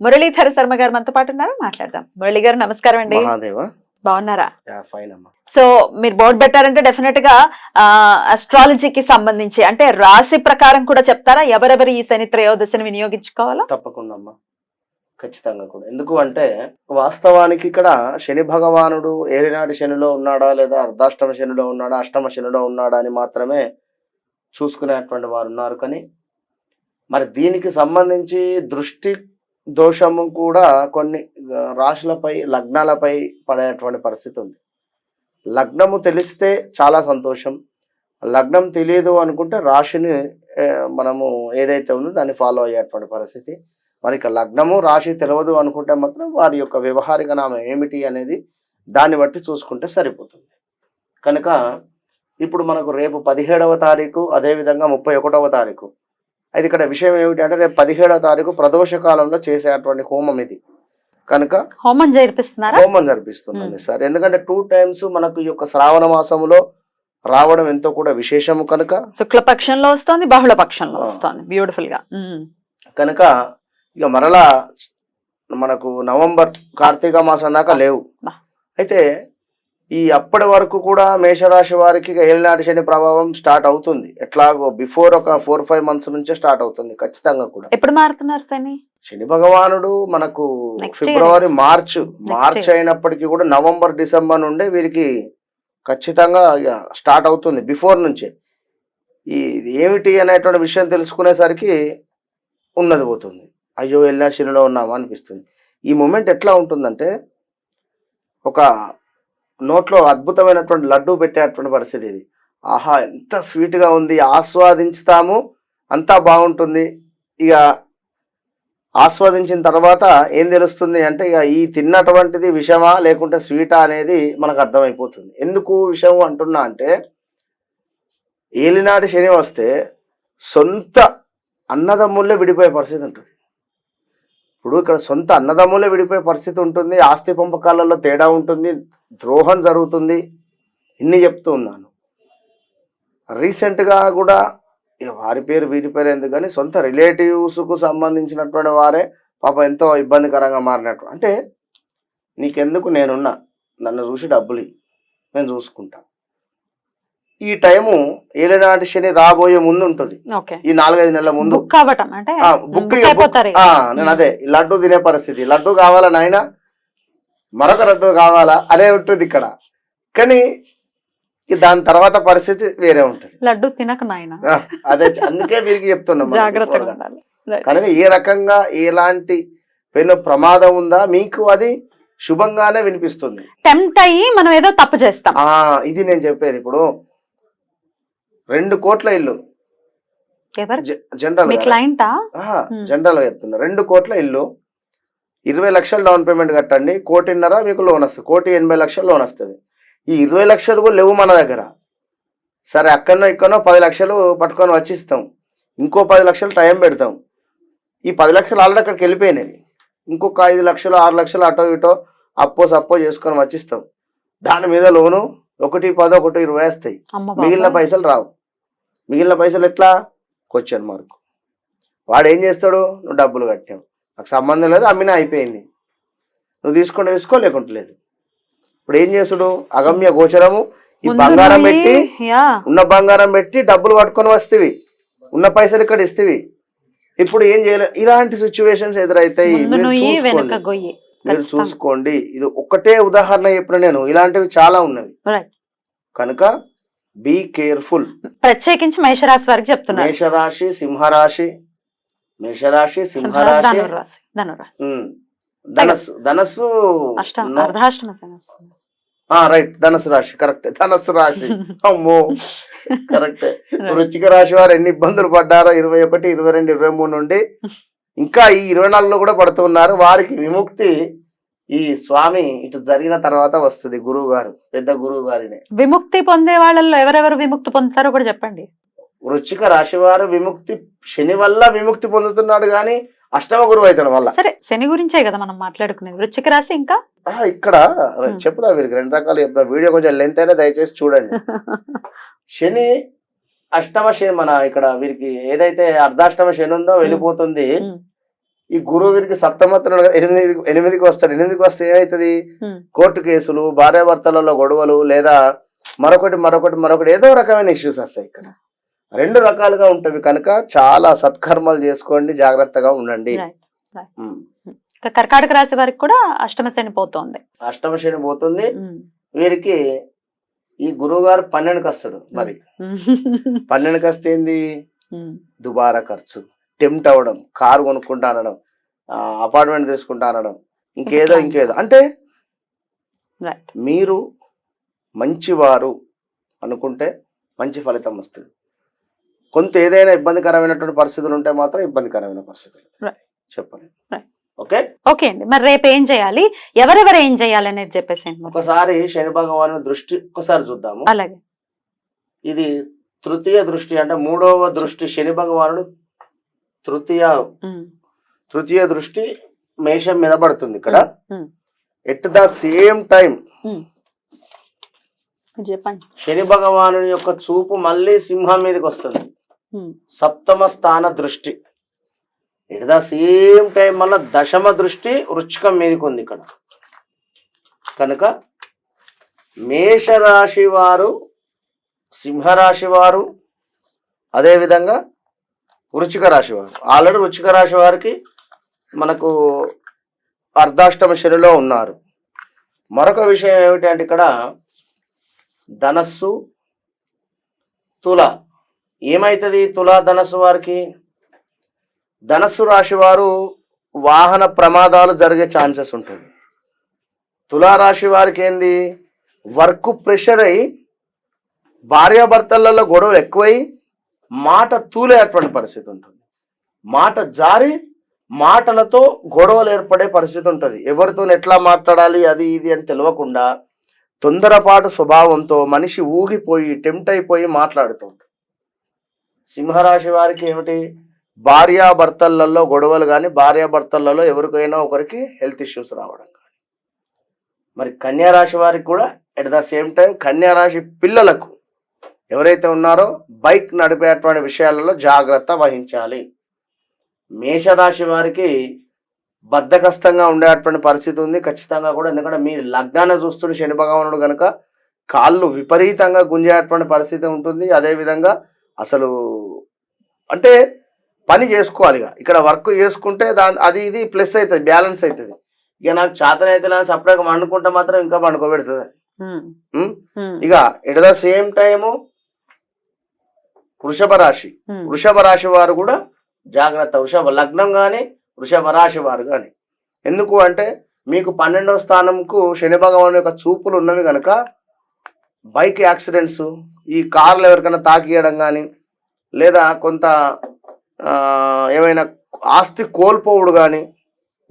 మురళీధర శర్మ గారు మనతో పాటు ఉన్నారు. మాట్లాడదాం. మురళి గారు నమస్కారం అండి. బాగున్నారా? సో మీరు బోర్డు పెట్టారంటే డెఫినెట్గా అస్ట్రాలజీకి సంబంధించి అంటే రాశి ప్రకారం కూడా చెప్తారా? ఎవరెవరు ఈ శని త్రయోదశిని వినియోగించుకోవాలా? తప్పకుండా అమ్మా. ఖచ్చితంగా కూడా. ఎందుకు అంటే వాస్తవానికి ఇక్కడ శని భగవానుడు ఏలినాటి శనిలో ఉన్నాడా లేదా అర్ధాష్టమ శనిలో ఉన్నాడా అష్టమ శనిలో ఉన్నాడా అని మాత్రమే చూసుకునేటువంటి వారు ఉన్నారు. కానీ మరి దీనికి సంబంధించి దృష్టి దోషము కూడా కొన్ని రాశులపై లగ్నాలపై పడేటువంటి పరిస్థితి ఉంది. లగ్నము తెలిస్తే చాలా సంతోషం. లగ్నం తెలియదు అనుకుంటే రాశిని మనము ఏదైతే ఉందో దాన్ని ఫాలో అయ్యేటువంటి పరిస్థితి. మరి ఇక లగ్నము రాశి తెలియదు అనుకుంటే మాత్రం వారి యొక్క వ్యవహారిక నామం ఏమిటి అనేది దాన్ని బట్టి చూసుకుంటే సరిపోతుంది. కనుక ఇప్పుడు మనకు రేపు పదిహేడవ తారీఖు అదేవిధంగా ముప్పై ఒకటవ తారీఖు. అయితే ఇక్కడ విషయం ఏమిటి అంటే రేపు పదిహేడవ తారీఖు ప్రదోష కాలంలో చేసేటువంటి హోమం ఇది. కనుక హోమం జరిపిస్తున్నారా? హోమం జరిపిస్తున్నాను సార్. ఎందుకంటే టూ టైమ్స్ మనకు ఈ యొక్క శ్రావణ మాసంలో రావడం ఎంతో కూడా విశేషము కనుక. శుక్లపక్షంలో వస్తోంది బహుళ పక్షంలో. వస్తోంది. బ్యూటిఫుల్గా. కనుక ఇక మరలా మనకు నవంబర్ కార్తీక మాసం దాకా లేవు. అయితే ఈ అప్పటి వరకు కూడా మేషరాశి వారికి ఏలినాటి శని ప్రభావం స్టార్ట్ అవుతుంది. ఎట్లాగో బిఫోర్ ఒక ఫోర్ ఫైవ్ మంత్స్ నుంచే స్టార్ట్ అవుతుంది ఖచ్చితంగా కూడా. ఎప్పుడు మారుతున్నారు శని? శని భగవానుడు మనకు. ఫిబ్రవరి మార్చ్ మార్చ్. అయినప్పటికీ కూడా నవంబర్ డిసెంబర్ నుండే వీరికి ఖచ్చితంగా స్టార్ట్ అవుతుంది బిఫోర్ నుంచే. ఈ ఏమిటి అనేటువంటి విషయం తెలుసుకునేసరికి ఉన్నది పోతుంది. అయ్యో వెళ్ళిన శనిలో ఉన్నామా అనిపిస్తుంది. ఈ మూమెంట్ ఎట్లా ఉంటుందంటే ఒక నోట్లో అద్భుతమైనటువంటి లడ్డు పెట్టేటువంటి పరిస్థితి ఇది. ఆహా ఎంత స్వీట్గా ఉంది. ఆస్వాదించుతాము అంతా బాగుంటుంది. ఇక ఆస్వాదించిన తర్వాత ఏం తెలుస్తుంది అంటే ఇక ఈ తిన్నటువంటిది విషమా లేకుంటే స్వీటా అనేది మనకు అర్థమైపోతుంది. ఎందుకు విషయం అంటున్నా అంటే ఏలినాటి శని వస్తే సొంత అన్నదమ్ముళ్ళే విడిపోయే పరిస్థితి ఉంటుంది. ఇప్పుడు ఇక్కడ సొంత అన్నదమ్ములే విడిపోయే పరిస్థితి ఉంటుంది ఆస్తి పంపకాలలో తేడా ఉంటుంది ద్రోహం జరుగుతుంది ఇన్ని చెప్తూ ఉన్నాను. రీసెంట్గా కూడా ఇక వారి పేరు వీరి పేరు ఎందుకు కానీ సొంత రిలేటివ్స్కు సంబంధించినటువంటి వారే పాప ఎంతో ఇబ్బందికరంగా మారినట్టు. అంటే నీకెందుకు నేనున్నా నన్ను చూసి డబ్బులు నేను చూసుకుంటా. ఈ టైము ఏలినాటి శని రాబోయే ముందు ఉంటుంది ఈ నాలుగైదు నెలల ముందు. బుక్ నేను అదే లడ్డు తినే పరిస్థితి. లడ్డు కావాలా నాయన? మరొక లడ్డు కావాలా? అదే ఉంటుంది ఇక్కడ. కానీ దాని తర్వాత పరిస్థితి వేరే ఉంటుంది. లడ్డు తినక నాయన. అదే అందుకే వీరికి చెప్తున్నాం. కనుక ఏ రకంగా ఎలాంటి పెను ప్రమాదం ఉందా? మీకు అది శుభంగానే వినిపిస్తుంది. టెంప్ట్ అయ్యి మనం ఏదో తప్పు చేస్తాం. ఇది నేను చెప్పేది ఇప్పుడు. రెండు కోట్ల ఇల్లు. జనరల్. జనరల్గా చెప్తున్నా. రెండు కోట్ల ఇల్లు. ఇరవై లక్షలు డౌన్ పేమెంట్ కట్టండి. కోటిన్నర మీకు లోన్ వస్తుంది. కోటి ఎనభై లక్షలు లోన్ వస్తుంది. ఈ ఇరవై లక్షలు కూడా లేవు మన దగ్గర. సరే అక్కడనో ఇక్కడనో పది లక్షలు పట్టుకొని వచ్చిస్తాం ఇంకో పది లక్షలు టైం పెడతాం. ఈ పది లక్షలు ఆల్రెడీ అక్కడికి వెళ్ళిపోయినాయి. ఇంకొక ఐదు లక్షలు ఆరు లక్షలు అటో ఇటో అప్పో సప్పో చేసుకొని వచ్చిస్తాం దాని మీద లోను ఒకటి పది ఒకటి ఇరవై వస్తాయి. మిగిలిన. పైసలు రావు. మిగిలిన పైసలు ఎట్లా? క్వశ్చన్ మార్క్ వాడు ఏం చేస్తాడు? నువ్వు డబ్బులు కట్టావు నాకు సంబంధం లేదు అమ్మినా అయిపోయింది. నువ్వు తీసుకుంటే తీసుకో లేకుంటే లేదు. ఇప్పుడు ఏం చేస్తుడు? అగమ్య గోచరము. ఈ బంగారం పెట్టి ఉన్న బంగారం పెట్టి డబ్బులు పట్టుకొని వస్తేవి. ఉన్న పైసలు ఇక్కడ ఇస్తేవి. ఇప్పుడు ఏం చేయలేదు ఇలాంటి సిచ్యువేషన్స్ ఎదురైతాయి. మీరు చూసుకోండి. ఇది ఒక్కటే ఉదాహరణ చెప్పిన నేను. ఇలాంటివి చాలా ఉన్నవి. కనుక బీ కేర్ఫుల్ ప్రత్యేకించి మేషరాశి వారికి చెప్తున్నారు మేషరాశి సింహరాశి మేషరాశి సింహరాశి. ధనురాశి ధనస్సు ధనస్సు రైట్ ధనస్సు. రాశి కరెక్ట్ ధనస్సు రాశి. అమ్మో. కరెక్ట్ వృచ్చిక రాశి వారు ఎన్ని ఇబ్బందులు పడ్డారో ఇరవై ఒకటి ఇరవై రెండు ఇరవై మూడు నుండి ఇంకా ఈ ఇరవై నాలుగులో కూడా పడుతున్నారు వారికి విముక్తి ఈ స్వామి ఇటు జరిగిన తర్వాత వస్తుంది గురువు గారు పెద్ద గురువు గారిని విముక్తి పొందే వాళ్ళల్లో ఎవరెవరు విముక్తి పొందుతారో కూడా చెప్పండి. వృచ్చిక రాశి వారు విముక్తి శని వల్ల విముక్తి పొందుతున్నాడు గాని అష్టమ గురువు అవుతాడు వల్ల. సరే శని గురించే కదా మనం మాట్లాడుకునేది. వృశ్చిక రాశి ఇంకా? ఇక్కడ చెప్పుదా వీరికి రెండు రకాలు చెప్తా. వీడియో కొంచెం లెంత్ అయినా దయచేసి చూడండి. శని అష్టమ శని మన ఇక్కడ వీరికి ఏదైతే అర్ధాష్టమ శని ఉందో వెళ్ళిపోతుంది. ఈ గురువు వీరికి సప్తమత్తులు ఎనిమిది ఎనిమిదికి వస్తాడు. ఎనిమిదికి వస్తే ఏమవుతుంది కోర్టు కేసులు భార్యాభర్తలలో గొడవలు లేదా మరొకటి మరొకటి మరొకటి ఏదో రకమైన ఇష్యూస్ వస్తాయి ఇక్కడ. రెండు రకాలుగా ఉంటవి కనుక చాలా సత్కర్మలు చేసుకోండి జాగ్రత్తగా ఉండండి. కర్కాటక రాశి వారికి కూడా అష్టమ శని పోతోంది. అష్టమ శని పోతుంది. వీరికి ఈ గురువు గారు పన్నెండుకి వస్తాడు మరి. పన్నెండుకి వస్తే ఏంది? ఉమ్, దుబారా ఖర్చు. టెంప్ట్ అవ్వడం కారు కొనుక్కుంటా అనడం అపార్ట్మెంట్ తీసుకుంటా అనడం ఇంకేదో ఇంకా ఇంకేదో. అంటే. మీరు మంచివారు అనుకుంటే మంచి ఫలితం వస్తుంది. కొంత ఏదైనా ఇబ్బందికరమైనటువంటి పరిస్థితులు ఉంటే మాత్రం ఇబ్బందికరమైన పరిస్థితులు. చెప్పండి. ఓకే? ఓకే అండి. మరి రేపు ఏం చేయాలి? ఎవరెవరు ఏం చేయాలి అనేది చెప్పేసేయండి మరి. ఒకసారి శని భగవాను దృష్టి ఒకసారి చూద్దాము. అలాగే. ఇది తృతీయ దృష్టి అంటే మూడవ దృష్టి శని భగవానుడు తృతీయ తృతీయ దృష్టి మేషం మీద పడుతుంది ఇక్కడ. ఎట్ ద సేమ్ టైం చెప్పండి. శని భగవాను యొక్క చూపు మళ్ళీ సింహం మీదకి వస్తుంది. సప్తమ స్థాన దృష్టి. ఎట్ ద సేమ్ టైం మళ్ళీ దశమ దృష్టి వృచ్చికం మీదకి ఉంది ఇక్కడ. కనుక మేషరాశి వారు సింహరాశి వారు అదేవిధంగా వృచ్చిక రాశి వారు. ఆల్రెడీ వృచ్చిక రాశి వారికి మనకు అర్ధాష్టమ శనిలో ఉన్నారు. మరొక విషయం ఏమిటంటే ఇక్కడ ధనస్సు తుల. ఏమవుతుంది తులా ధనస్సు వారికి? ధనస్సు రాశి వారు వాహన ప్రమాదాలు జరిగే ఛాన్సెస్ ఉంటుంది. తులారాశి వారికి ఏంది? వర్క్ ప్రెషర్ అయి భార్యాభర్తలలో గొడవలు ఎక్కువై మాట తూలేటువంటి పరిస్థితి ఉంటుంది. మాట జారి మాటలతో గొడవలు ఏర్పడే పరిస్థితి ఉంటుంది. ఎవరితో ఎట్లా మాట్లాడాలి అది ఇది అని తెలియకుండా తొందరపాటు స్వభావంతో మనిషి ఊగిపోయి టెంప్ట్ అయిపోయి మాట్లాడుతూ ఉంటాడు. సింహరాశి వారికి ఏమిటి? భార్యాభర్తలలో గొడవలు కానీ భార్యాభర్తలలో ఎవరికైనా ఒకరికి హెల్త్ ఇష్యూస్ రావడం కానీ. మరి కన్యా రాశి వారికి కూడా ఎట్ ద సేమ్ టైం కన్యా రాశి పిల్లలకు ఎవరైతే ఉన్నారో బైక్ నడిపేటువంటి విషయాలలో జాగ్రత్త వహించాలి. మేషరాశి వారికి బద్ధకస్తంగా ఉండేటువంటి పరిస్థితి ఉంది. ఖచ్చితంగా కూడా ఎందుకంటే మీ లగ్నాన్ని చూస్తున్న శని భగవానుడు కనుక కాళ్ళు విపరీతంగా గుంజేటువంటి పరిస్థితి ఉంటుంది. అదేవిధంగా అసలు అంటే పని చేసుకోవాలి ఇక. ఇక్కడ వర్క్ చేసుకుంటే దాని అది ఇది ప్లస్ అవుతుంది బ్యాలెన్స్ అవుతుంది. ఇక నాకు చేతనైతే నాకు సపరేట్గా వండుకుంటే మాత్రం ఇంకా పండుకోబెడుతుంది ఇక ఎట్ ద సేమ్ టైము వృషభ రాశి. వృషభ రాశి వారు కూడా జాగ్రత్త వృషభ లగ్నం కానీ వృషభ రాశి వారు కానీ ఎందుకు అంటే మీకు పన్నెండవ స్థానంకు శని భగవాన్ యొక్క చూపులు ఉన్నవి కనుక బైక్ యాక్సిడెంట్స్ ఈ కార్లు ఎవరికైనా తాకియడం కానీ లేదా కొంత ఏమైనా ఆస్తి కోల్పోవుడు కానీ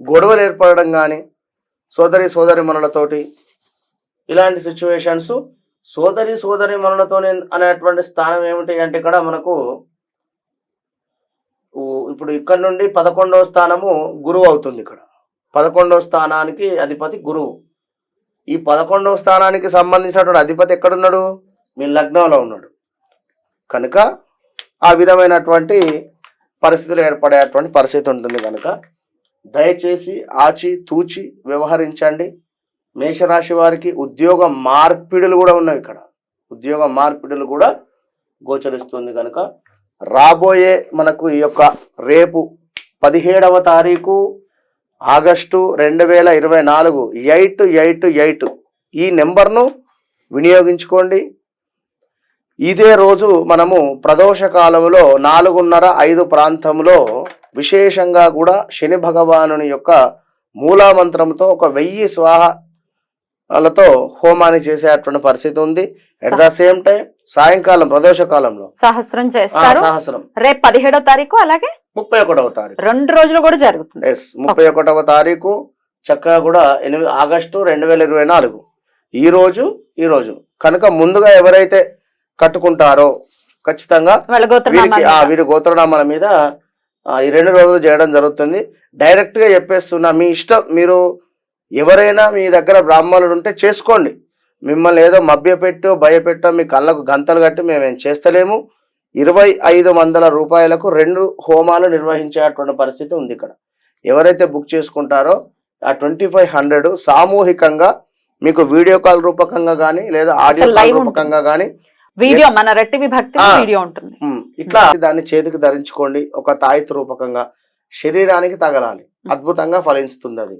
గొడవలు ఏర్పడడం కానీ సోదరి సోదరి మనులతోటి ఇలాంటి సిచ్యువేషన్స్ సోదరి సోదరి మనులతో అనేటువంటి స్థానం ఏమిటి అంటే ఇక్కడ మనకు ఇప్పుడు ఇక్కడ నుండి పదకొండవ స్థానము గురువు అవుతుంది ఇక్కడ. పదకొండవ స్థానానికి అధిపతి గురువు. ఈ పదకొండవ స్థానానికి సంబంధించినటువంటి అధిపతి ఎక్కడున్నాడు? మీ లగ్నంలో ఉన్నాడు. కనుక ఆ విధమైనటువంటి పరిస్థితులు ఏర్పడేటువంటి పరిస్థితి ఉంటుంది కనుక దయచేసి ఆచి తూచి వ్యవహరించండి. మేషరాశి వారికి ఉద్యోగ మార్పిడులు కూడా ఉన్నవి ఇక్కడ. ఉద్యోగ మార్పిడులు కూడా గోచరిస్తుంది కనుక రాబోయే మనకు ఈ యొక్క రేపు పదిహేడవ తారీఖు ఆగస్టు రెండు వేల ఇరవై నాలుగు ఎయిట్ ఎయిట్ ఎయిట్ ఈ నెంబర్ను వినియోగించుకోండి. ఇదే రోజు మనము ప్రదోష కాలంలో నాలుగున్నర ఐదు ప్రాంతంలో విశేషంగా కూడా శని భగవానుని యొక్క మూలామంత్రంతో ఒక వెయ్యి స్వాహ స్వాహాలతో హోమాన్ని చేసేటువంటి పరిస్థితి ఉంది. అట్ ద సేమ్ టైం సాయంకాలం ప్రదోష కాలంలో సహస్రం చేస్తారు. సహస్రం. రేపు పదిహేడో తారీఖు అలాగే ముప్పై ఒకటవ తారీఖు. రెండు రోజులు కూడా జరుగుతుంది. ఎస్ ముప్పై ఒకటవ తారీఖు చక్కగా కూడా ఎనిమిది ఆగస్టు రెండు వేల ఇరవై నాలుగు. ఈ రోజు ఈ రోజు. కనుక ముందుగా ఎవరైతే కట్టుకుంటారో ఖచ్చితంగా వీరికి గోత్రనామాలు వీరి గోత్రనామాల మీద ఈ రెండు రోజులు చేయడం జరుగుతుంది. డైరెక్ట్గా చెప్పేస్తున్నా మీ ఇష్టం మీరు ఎవరైనా మీ దగ్గర బ్రాహ్మణులు ఉంటే చేసుకోండి. మిమ్మల్ని ఏదో మభ్యపెట్టో భయపెట్టో మీ కళ్ళకు గంతలు కట్టి మేమేం చేస్తలేము. ఇరవై ఐదు వందల రూపాయలకు రెండు హోమాలు నిర్వహించేటువంటి పరిస్థితి ఉంది ఇక్కడ. ఎవరైతే బుక్ చేసుకుంటారో ఆ ట్వంటీ ఫైవ్ హండ్రెడ్ సామూహికంగా మీకు వీడియో కాల్ రూపకంగా కానీ లేదా ఆడియో కాల్ రూపకంగా కానీ వీడియో మన రెట్టి విభక్తి. వీడియో ఉంటుంది. ఇట్లా దాన్ని చేతికి ధరించుకోండి. ఒక తాయితు రూపకంగా శరీరానికి తగలాలి. అద్భుతంగా ఫలిస్తుంది అది.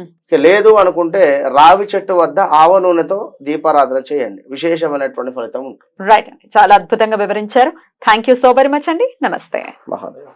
ఇక లేదు అనుకుంటే రావి చెట్టు వద్ద ఆవ నూనెతో దీపారాధన చేయండి. విశేషమైనటువంటి ఫలితం ఉంటుంది. రైట్ అండి చాలా అద్భుతంగా వివరించారు. థ్యాంక్ సో వెరీ మచ్ అండి. నమస్తే. మహాదేవ్.